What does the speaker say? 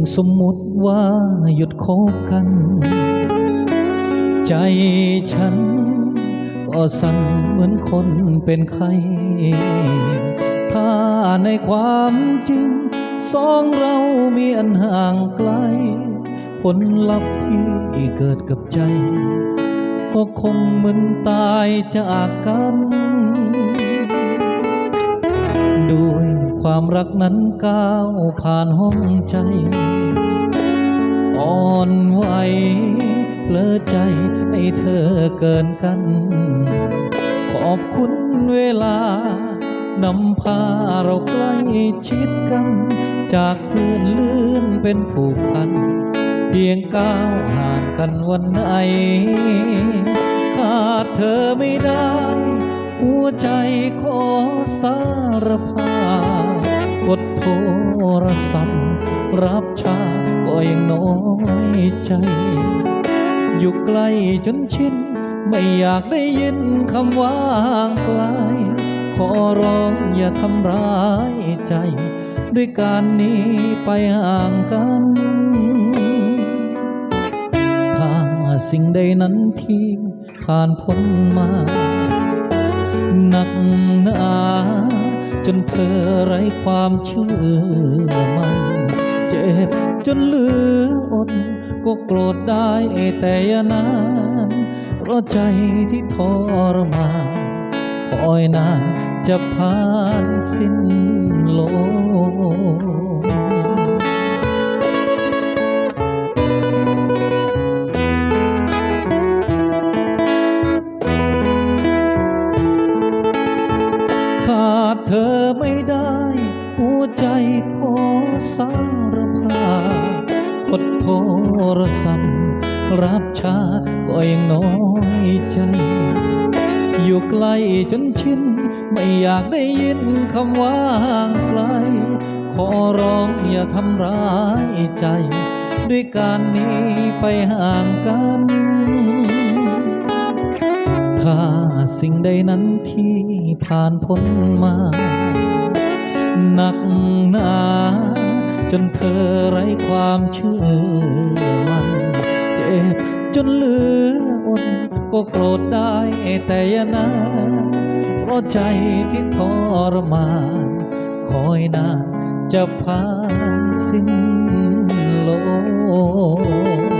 งสมมุติว่าหยุดคบกัน ใจฉันก็สั่นเหมือนคนเป็นไข้ถ้าในความจริง สองเรามีอันห่างไกล ผลลัพธ์ที่เกิดกับใจ ก็คงเหมือนตายจากกัน ด้วย ความรักนั้นก้าวผ่านห้องใจ อ่อนไหวเปลอใจให้เธอเกินกัน ขอบคุณเวลานำพาเราใกล้ชิดกัน จากเพื่อนเลื่อนเป็นผูกพัน เพียงก้าวห่างกันวันไหน ขาดเธอไม่ได้ หัวใจขอสารภาพกดโทรศัพท์รับชาก็ยังน้อยใจ อยู่ใกล้จนชิน ไม่อยากได้ยินคำว่างไกล ขอร้องอย่าทำร้ายใจ ด้วยการหนี้ไปห่างกัน ถ้าสิ่งใดนั้นที่ผ่านพ้นมา อไร้ความเชื่อมันเจ็บจนเหลืออดก็โกรธได้แต่ยานานเพราะใจที่ทรมานคอยนานจะผ่านสิ้นโลก ไม่ได้ หัวใจขอสารภาพกดโทรศัพท์รับชาก็ยังน้อยใจ อยู่ใกลจนชิน ไม่อยากได้ยินคำว่างไกล ขอร้องอย่าทำร้ายใจ ด้วยการนี้ไปห่างกันถ้า สิ่งใดนั้นที่ผ่านพ้นมา หนักหนาจนเธอไร้ความเชื่อมันเจ็บจนเหลืออดก็โกรธได้แต่ยานานเพราะใจที่ทรมานคอยนานจะผ่านสิ้นโลก